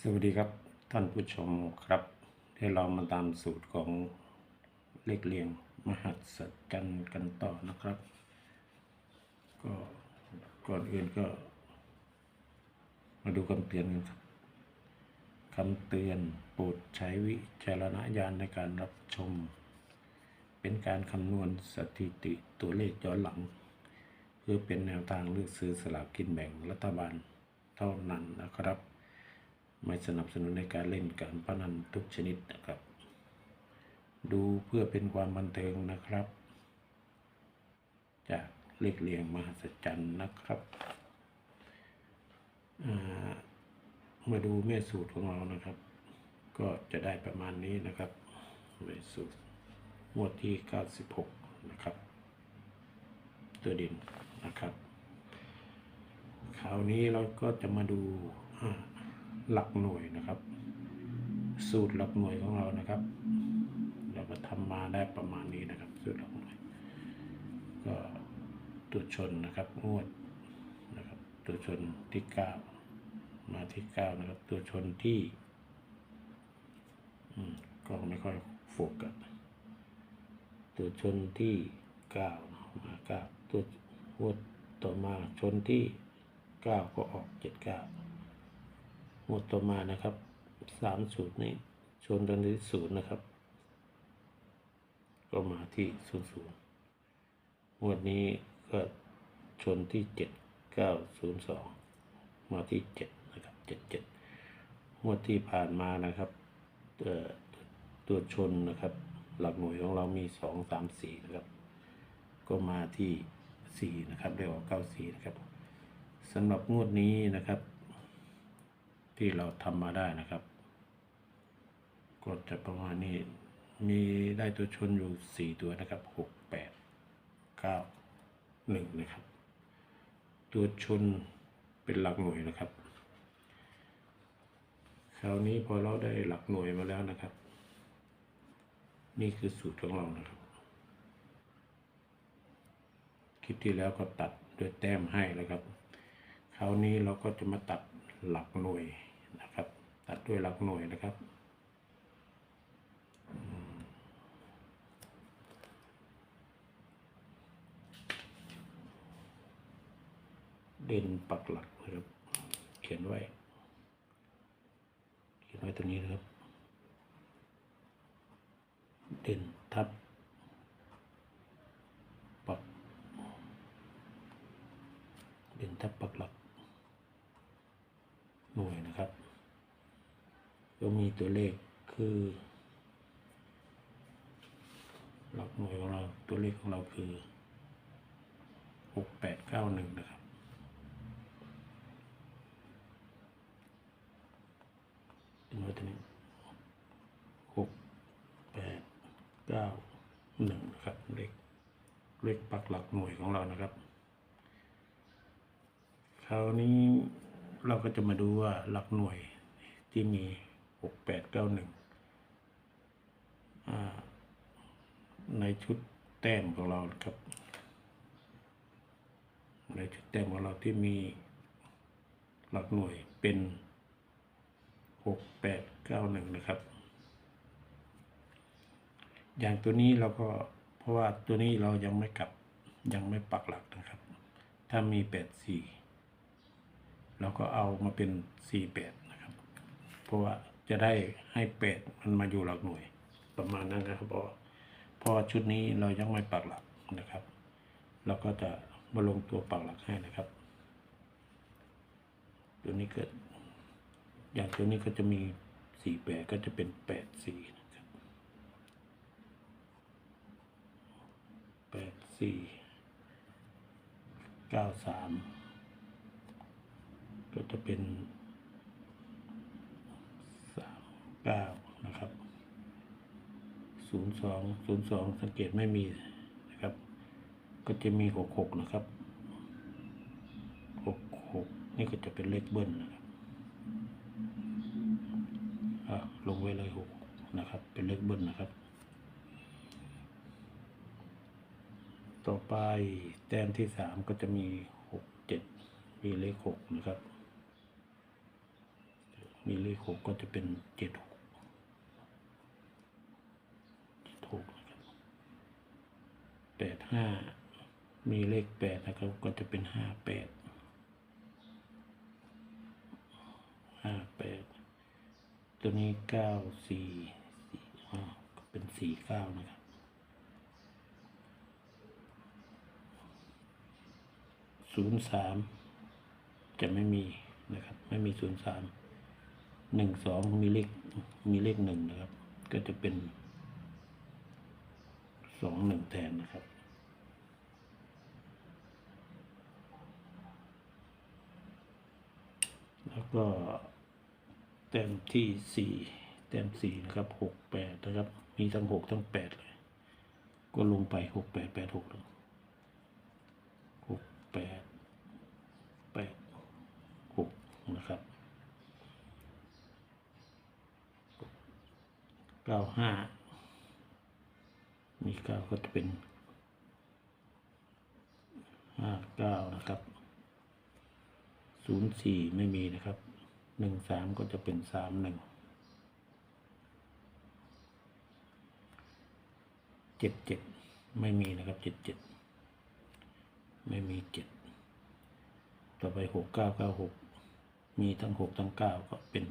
สวัสดีครับท่านผู้ชมครับให้เรามาตามสูตรของเลขเรียงมหัศจรรย์กันต่อนะครับ ก็ก่อนอื่นก็ มาดูคำเตือนกันครับคำเตือนโปรดใช้วิจารณญาณในการรับชม เป็นการคำนวณสถิติตัวเลขย้อนหลัง เพื่อเป็นแนวทางเลือกซื้อสลากกินแบ่งรัฐบาลเท่านั้นนะครับ ไม่สนับสนุนในการเล่นการพนันทุกชนิดนะครับ ดูเพื่อเป็นความบันเทิงนะครับ จากเลขเรียงมหัศจรรย์นะครับามาดูแม่สูตรของเรานะครับ ก็จะได้ประมาณนี้นะครับแม่สูตรงวดที่ 96 นะครับ ตัวด่นนะครับ คราวนี้เราก็จะมาดูอ่า หลักหน่วยนะครับ สูตรหลักหน่วยของเรานะครับ เราก็ทำมาได้ประมาณนี้นะครับ สูตรหลักหน่วย ก็ตัวชนนะครับงวดนะครับตัวชนที่เก้ามาที่เก้านะครับ ตัวชนที่อืมกล้องไม่ค่อยโฟกัสตัวชนที่เก้ามาเก้าตัวงวดต่อมาชนที่เก้าก็ออกเจ็ดเก้า หมวดต่อมานะครับสามสูตรนี้ชนกันที่ศูนย์นะครับ ก็มาที่ศูนย์ศูนย์หมวดนี้ก็ชนที่เจ็ดเก้าศูนย์สองมาที่เจ็ดนะครับเจ็ดเจ็ดหมวดที่ผ่านมานะครับเอ่อตัวชนนะครับ หลักหน่วยของเรามีสองสามสี่นะครับ ก็มาที่สี่นะครับได้ออกเก้าสี่นะครับสำหรับงวดนี้นะครับ ที่เราทำมาได้นะครับก็จะประมาณนี้ มีได้ตัวชนอยู่สี่ตัวนะครับหกแปดเก้าหนึ่งนะครับ ตัวชนเป็นหลักหน่วยนะครับ คราวนี้พอเราได้หลักหน่วยมาแล้วนะครับ นี่คือสูตรของเรานะครับ คลิปที่แล้วก็ตัดด้วยแต้มให้นะครับ คราวนี้เราก็จะมาตัดหลักหน่วย นะครับ ตัดด้วยหลักหน่วยนะครับเด่นปักหลักนะครับ เขียนไว้ เขียนไว้ตรงนี้นะครับ เด่นทับ ปัก เด่นทับปักหลัก หน่วยนะครับ ก็มีตัวเลขคือ หลักหน่วยของเราตัวเลขของเราคือหกแปดเก้าหนึ่งนะครับ เป็นตัวนี้หกแปดเก้าหนึ่งนะครับเลขเลขปักหลักหน่วยของเรานะครับ คราวนี้เราก็จะมาดูว่าหลักหน่วยที่มี กแปดเก้าหนึ่งในชุดแต้มของเราครับ ในชุดแต้มของเราที่มีหลักหน่วยเป็นหกแปดเก้าหนึ่งนะครับ อย่างตัวนี้เราก็เพราะว่าตัวนี้เรายังไม่กลับยังไม่ปักหลักนะครับ ถ้ามีแปดสี่เราก็เอามาเป็น48นะครับ เพราะว่า จะได้ให้เป็ดมันมาอยู่หลักหน่วย ประมาณนั้นนะครับพราะเพอชุดนี้เรายังไม่ปักหลักนะครับ เราก็จะมาลงตัวปักหลักให้นะครับตัวนี้เกิด อย่างตัวนี้ก็จะมี48ก็จะเป็น84นะครับ84 93ก็จะเป็นสาม เก้านะครับศูนย์สองศูนย์สองสังเกตไม่มีนะครับ ก็จะมีหกหกนะครับหกหกนี่ก็จะเป็นเลขเบิ้ลนะครับลงไว้เลยหกนะครับ เป็นเลขเบิ้ลนะครับ ต่อไปแต้มที่สามก็จะมีหกเจ็ดมีเลขหกนะครับ มีเลขหกก็จะเป็นเจ็ดหก หกนะครับแปดห้ามีเลขแปดนะครับก็จะเป็นห้าแปดห้าแปดตัวนี้เก้าสี่สี่อ่าก็เป็นสี่เก้านะครับศูนย์สามจะไม่มีนะครับ ไม่มีศูนย์สามหนึ่งสองมีเลขมีเลขหนึ่งนะครับ ก็จะเป็น สองหนึ่งแทนนะครับ แล้วก็แต้มที่สี่แต้มสี่นะครับหกแปดนะครับ มีทั้งหกทั้งแปดเลย ก็ลงไปหกแปดแปดหกหกแปดแปดหกนะครับเก้าห้า เก้าก็จะเป็นห้าเก้านะครับศูนย์สี่ไม่มีนะครับหนึ่งสามก็จะเป็นสามหนึ่งเจ็ดเจ็ดไม่มีนะครับเจ็ดเจ็ดไม่มีเจ็ดต่อไปหกเก้าเก้าหกมีทั้งหกทั้งเก้าก็เป็น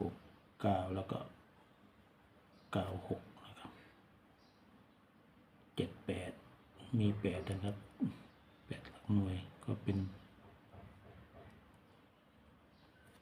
หกเก้าแล้วก็เก้าหก เจ็ดแปดมีแปดนะครับแปดหลักหน่วยก็เป็น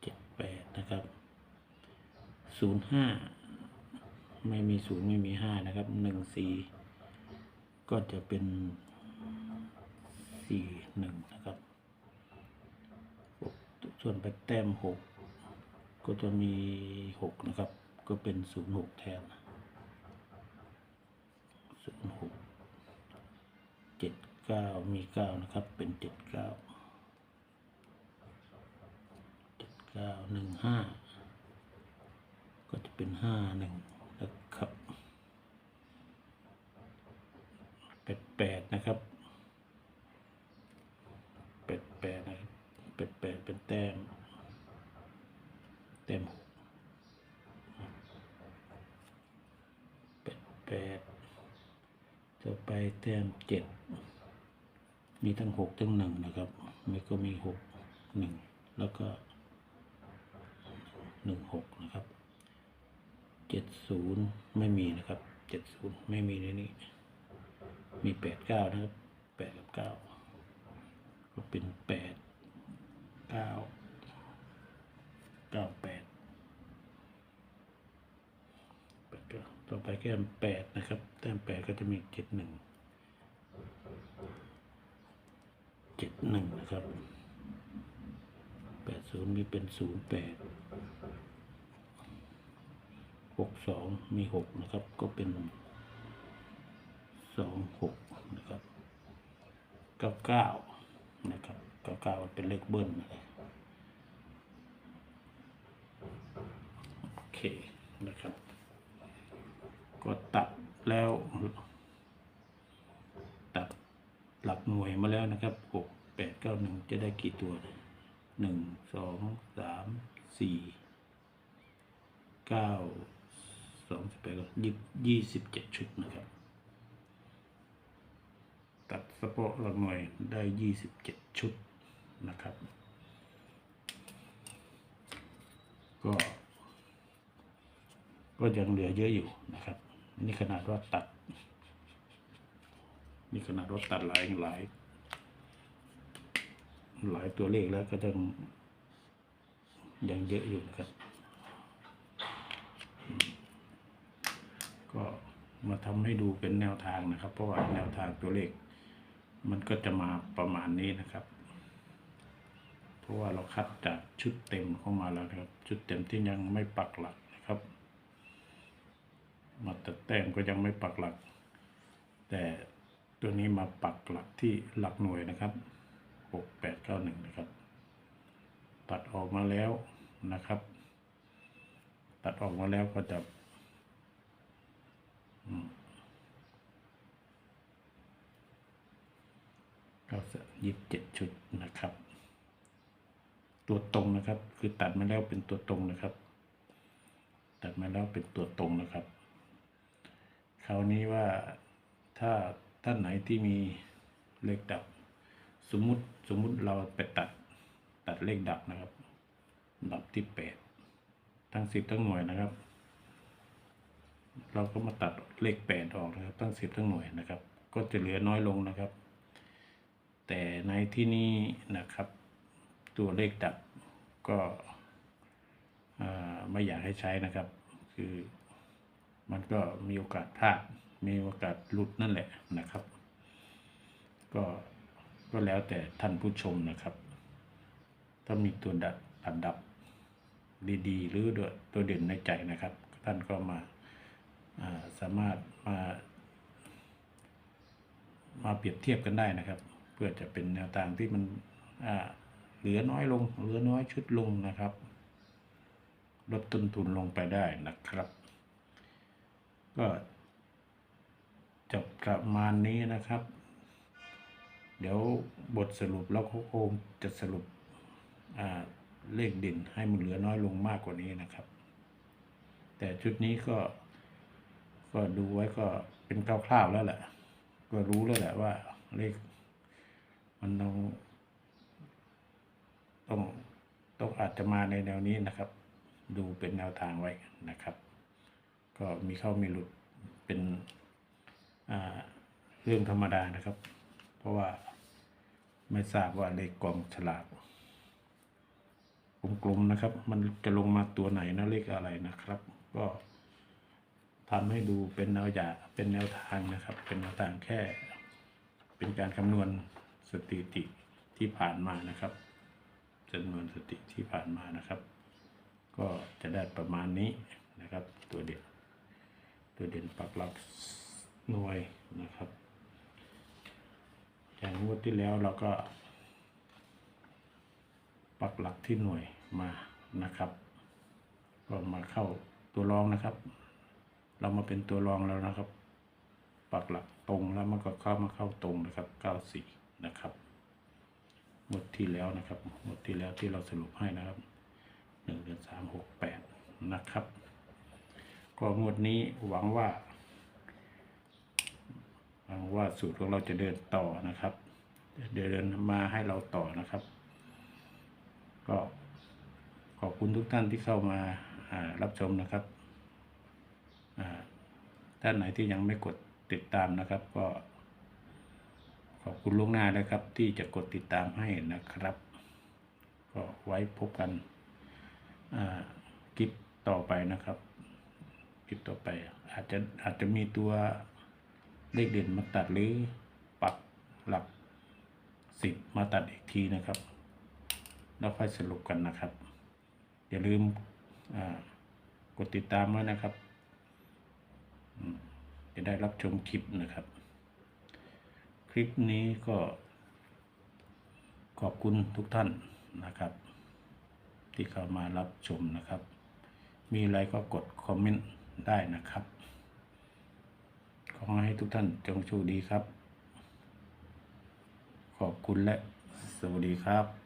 เจ็ดแปดนะครับศูนย์ห้าไม่มีศูนย์ไม่มีห้านะครับหนึ่งสี่ก็จะเป็นสี่หนึ่งนะครับส่วนไปแต้มหกก็จะมีหกนะครับ ก็เป็นศูนย์หกแทนศูนย์หก เก้ามีเก้านะครับ เป็นเจ็ดเก้าเจ็ดเก้าหนึ่งห้าก็จะเป็นห้าหนึ่งนะครับแปดแปดนะครับ เป็ดแปดนะครับเป็ดแปดเป็นแต้ม แต้มหกเป็ดแปดต่อไปแต้มเจ็ด มี ทั้งหกทั้งหนึ่งนะครับมันก็มีหกหนึ่งแล้วก็หนึ่งหกนะครับเจ็ดศูนย์ไม่มีนะครับเจ็ดศูนย์ไม่มีในนี้ มีแปดเก้านะครับแปดกับเก้าก็เป็นแปดเก้าเก้าแปดแปดต่อไปแก้มแปดนะครับ แต้มแปดก็จะมีเจ็ดหนึ่งเจ็ด หนึ่งนะครับแปดศูนย์มีเป็นศูนย์แปดหกสองมีหกนะครับ ก็เป็นสองหกนะครับเก้าเก้านะครับเก้าเก้าเป็นเลขเบิ้ลโอเคนะครับ ก็ตัดแล้ว ตัดหลักหน่วยมาแล้วนะครับหกแปดเก้าหนึ่ง จะได้กี่ตัวหนึ่งสองสามสี่เก้าสองสิบแปดยี่ยี่สิบเจ็ดชุดนะครับ ตัดเฉพาะหลักหน่วยได้ยี่สิบเจ็ดชุดนะครับ ก็ ก็ยังเหลือเยอะอยู่นะครับ นี่ขนาดว่าตัด นี่ขนาดว่าตัดหลายหลาย หลายตัวเลขแล้วก็ต้องยังเยอะอยู่นะครับ ก็มาทำให้ดูเป็นแนวทางนะครับ เพราะว่าแนวทางตัวเลข มันก็จะมาประมาณนี้นะครับ เพราะว่าเราคัดจากชุดเต็มเข้ามาแล้วครับ ชุดเต็มที่ยังไม่ปักหลักนะครับ มาแต่แต้มก็ยังไม่ปักหลัก แต่ตัวนี้มาปักหลักที่หลักหน่วยนะครับ กแปดเก้าหนึ่งนะครับ ตัดออกมาแล้วนะครับ ตัดออกมาแล้วก็จะอืมก็จะยี่สิบเจ็ดชุดนะครับ ตัวตรงนะครับ คือตัดมาแล้วเป็นตัวตรงนะครับ ตัดมาแล้วเป็นตัวตรงนะครับ คราวนี้ว่าถ้าท่านไหนที่มีเลขดับ สมมุติสมมุติเราไปตัดตัดเลขดับนะครับ ดับที่แปดทั้งสิบทั้งหน่วยนะครับ เราก็มาตัดเลขแปดออกนะครับ ทั้งสิบทั้งหน่วยนะครับ ก็จะเหลือน้อยลงนะครับ แต่ในที่นี้นะครับ ตัวเลขดับก็ไม่อยากให้ใช้นะครับ คือมันก็มีโอกาสพลาดมีโอกาสหลุดนั่นแหละนะครับ ก็ ก็แล้วแต่ท่านผู้ชมนะครับ ถ้ามีตัวดับอันดับดีๆ หรือตัวเด่นในใจนะครับ ท่านก็มาาสามารถมามาเปรียบเทียบกันได้นะครับ เพื่อจะเป็นแนวทางที่มันเหลือน้อยลงเหลือน้อยชุดลงนะครับ ลดต้นทุนลงไปได้นะครับ ก็จะประมาณนี้นะครับ เดี๋ยวบทสรุปแล้วเขาคงจะสรุปเลขเด่นให้มันเหลือน้อยลงมากกว่านี้นะครับ แต่ชุดนี้ก็ก็ดูไว้ก็เป็นคร่าวๆแล้วแหละก็รู้แล้วแหละว่าเลขมันต้องต้องต้องอาจจะมาในแนวนี้นะครับ ดูเป็นแนวทางไว้นะครับ ก็มีเข้ามีหลุดเป็นเรื่องธรรมดานะครับ ราะว่าไม่ทราบว่าเลขกองฉลากกลมๆนะครับ มันจะลงมาตัวไหนนะเลขอะไรนะครับ ก็ทำให้ดูเป็นแนวอยาเป็นแนวทางนะครับ เป็นแนวทางแค่ เป็นการคำนวณสถิติที่ผ่านมานะครับจำนวนสถิติที่ผ่านมานะครับ ก็จะได้ประมาณนี้นะครับ ตัวเด่นตัวเด่นปักหลักหน่วยนะครับ อย่งวดที่แล้วเราก็ ปักหลักที่หน่วยมานะครับ ก็มาเข้าตัวรองนะครับ เรามาเป็นตัวรองแล้วนะครับ ปักหลักตรงแล้วมันก็เข้ามาเข้าตรงนะครับ 94 นะครับหมดที่แล้วนะครับหมดที่แล้วที่เราสรุปให้นะครับ1เดือน3 6 8นะครับก็งวดนี้หวังว่า ว่าสูตรของเราจะเดินต่อนะครับ เดินมาให้เราต่อนะครับ ก็ขอบคุณทุกท่านที่เข้ามาารับชมนะครับท่านไหนที่ยังไม่กดติดตามนะครับ ก็ขอบคุณล่วงหน้านะครับ ที่จะกดติดตามให้นะครับ ก็ไว้พบกันคลิปต่อไปนะครับคลิปต่อไปอาจจะอาจจะมีตัว เลขเด่นมาตัดหรือปักหลักสิบมาตัดอีกทีนะครับ แล้วค่อยสรุปกันนะครับ อย่าลืมกดติดตามไว้นะครับ จะได้รับชมคลิปนะครับ คลิปนี้ก็ขอบคุณทุกท่านนะครับ ที่เข้ามารับชมนะครับ มีอะไรก็กดคอมเมนต์ได้นะครับ ขอให้ทุกท่านจงโชคดีครับ ขอบคุณและสวัสดีครับ